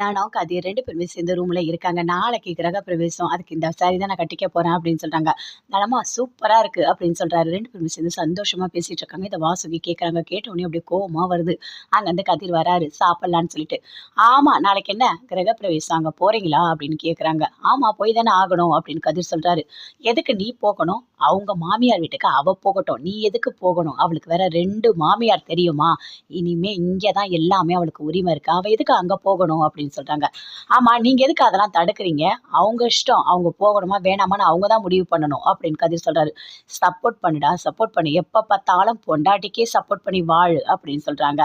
நானும் கதிர் ரெண்டு பேருமே சேர்ந்து ரூம்ல இருக்காங்க. நாளைக்கு கிரகப்பிரவேசம். அதுக்கு இந்த சாரி தான் நான் கட்டிக்க போறேன் அப்படின்னு சொல்றாங்க. நலமா சூப்பரா இருக்கு அப்படின்னு சொல்றாரு. ரெண்டு பேருமே சேர்ந்து சந்தோஷமா பேசிட்டு இருக்காங்க. இத வாசுகி கேட்கறாங்க. கேட்ட உடனே அப்படியே கோவமா வருது. அங்கருந்து கதிர் வராரு சாப்பிடலான்னு சொல்லிட்டு. ஆமா நாளைக்கு என்ன கிரகப்பிரவேசம் அங்க போறீங்களா? அப்படின்னு கேட்கறாங்க. ஆமா போய் தானே ஆகணும் அப்படின்னு கதிர் சொல்றாரு. எதுக்கு நீ போகணும்? அவங்க மாமியார் வீட்டுக்கு அவ போகட்டும். நீ எதுக்கு போகணும்? அவளுக்கு வேற ரெண்டு மாமியார் தெரியுமா? இனிமே இங்கே தான் எல்லாமே அவளுக்கு உரிமை இருக்கு. அவ எதுக்கு அங்க போகணும்? அப்படின்னு சொல்றாங்க. ஆமா நீங்க எதுக்கு அதெல்லாம் தடுக்குறீங்க? அவங்க இஷ்டம். அவங்க போகணுமா வேணாமான்னு அவங்க தான் முடிவு பண்ணணும் அப்படின்னு கதிர் சொல்றாரு. சப்போர்ட் பண்ணுடா சப்போர்ட் பண்ணு. எப்ப பார்த்தாலும் பொண்டாட்டிக்கே சப்போர்ட் பண்ணி வாழு அப்படின்னு சொல்றாங்க.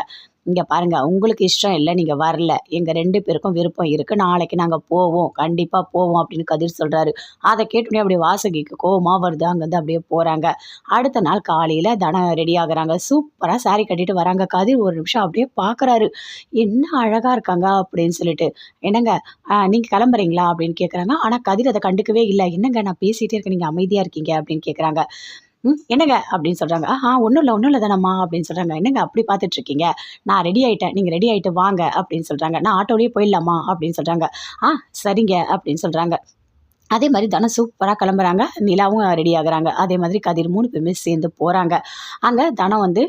இங்கே பாருங்கள் உங்களுக்கு இஷ்டம் இல்லை நீங்கள் வரல. எங்கள் ரெண்டு பேருக்கும் விருப்பம் இருக்குது நாளைக்கு நாங்கள் போவோம். கண்டிப்பாக போவோம் அப்படின்னு கதிர் சொல்கிறாரு அதை கேட்டுனே அப்படியே வாசகிக்கு கோவமாக வருது. அங்கேருந்து அப்படியே போகிறாங்க அடுத்த நாள் காலையில் தனம் ரெடி ஆகுறாங்க. சூப்பராக சாரி கட்டிட்டு வராங்க. கதிர் ஒரு நிமிஷம் அப்படியே பார்க்குறாரு. என்ன அழகாக இருக்காங்க அப்படின்னு சொல்லிட்டு. என்னங்க நீங்கள் கிளம்புறீங்களா? அப்படின்னு கேட்குறாங்க ஆனால் கதிர் அதை கண்டுக்கவே இல்லை என்னங்க நான் பேசிகிட்டே இருக்கேன். நீங்கள் அமைதியாக இருக்கீங்க அப்படின்னு கேட்குறாங்க என்னங்க அப்படின்னு சொல்றாங்க. ஆஹா ஒண்ணும் இல்ல ஒண்ணும் இல்லை தானம்மா அப்படின்னு சொல்றாங்க. என்னங்க அப்படி பார்த்துட்ருக்கீங்க நான் ரெடி ஆயிட்டேன். நீங்க ரெடி ஆயிட்டு வாங்க அப்படின்னு சொல்றாங்க. நான் ஆட்டோலயே போயிடலாமா? அப்படின்னு சொல்றாங்க. ஆ சரிங்க அப்படின்னு சொல்றாங்க. அதே மாதிரி தனம் சூப்பராக கிளம்புறாங்க. நிலாவும் ரெடி ஆகுறாங்க. அதே மாதிரி கதிர் மூணு பேருமே சேர்ந்து போகிறாங்க அங்கே தனம் வந்து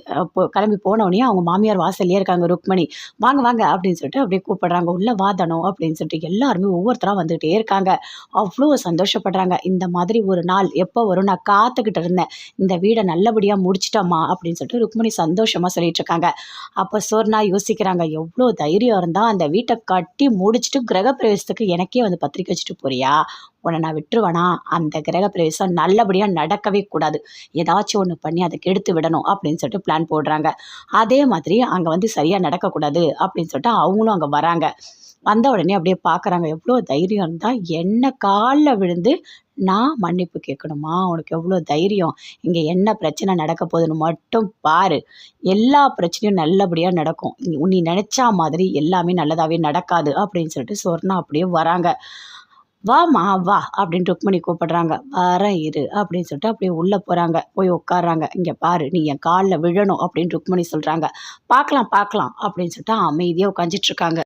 கிளம்பி போனோனயே அவங்க மாமியார் வாசல்லையே இருக்காங்க ருக்மணி. வாங்க வாங்க அப்படின்னு சொல்லிட்டு அப்படியே கூப்பிடுறாங்க. உள்ள வா தனம் அப்படின்னு சொல்லிட்டு எல்லாருமே ஒவ்வொருத்தராக வந்துகிட்டே இருக்காங்க. அவ்வளோ சந்தோஷப்படுறாங்க. இந்த மாதிரி ஒரு நாள் எப்போ வரும் நான் காத்துக்கிட்டு இருந்தேன். இந்த வீடை நல்லபடியாக முடிச்சுட்டோம்மா அப்படின்னு சொல்லிட்டு ருக்மணி சந்தோஷமாக சொல்லிட்டு இருக்காங்க. அப்ப யோசிக்கிறாங்க. எவ்வளோ தைரியம் இருந்தால் அந்த வீட்டை கட்டி முடிச்சுட்டு கிரகப்பிரவேசத்துக்கு எனக்கே வந்து பத்திரிக்கை வச்சுட்டு போறியா? உன்னை நான் விட்டுருவேனா? அந்த கிரகப்பிரவேசம் நல்லபடியாக நடக்கவே கூடாது. ஏதாச்சும் ஒன்று பண்ணி அதை கெடுத்து விடணும் அப்படின்னு சொல்லிட்டு பிளான் போடுறாங்க. அதே மாதிரி அங்கே வந்து சரியாக நடக்கக்கூடாது அப்படின்னு சொல்லிட்டு அவங்களும் அங்கே வராங்க. வந்த உடனே அப்படியே பார்க்குறாங்க. எவ்வளோ தைரியம் இருந்தால் என்ன காலில் விழுந்து நான் மன்னிப்பு கேட்கணுமா? உனக்கு எவ்வளோ தைரியம்? இங்கே என்ன பிரச்சனை நடக்க போகுதுன்னு மட்டும் பாரு. எல்லா பிரச்சனையும் நல்லபடியாக நடக்கும். நீ நினச்சா மாதிரி எல்லாமே நல்லதாகவே நடக்காது அப்படின்னு சொல்லிட்டு சொர்ணா அப்படியே வராங்க. வாம்மா வா அப்படின்னு ருக்மணி கூப்பிடுறாங்க. வரேன் இரு அப்படின்னு சொல்லிட்டு அப்படியே உள்ளே போகிறாங்க போய் உட்கார்றாங்க. இங்கே பாரு நீ என் காலில் விழணும் அப்படின்னு ருக்மணி சொல்கிறாங்க பார்க்கலாம் பார்க்கலாம் அப்படின்னு சொல்லிட்டு அமைதியாக உட்காந்துட்டு இருக்காங்க.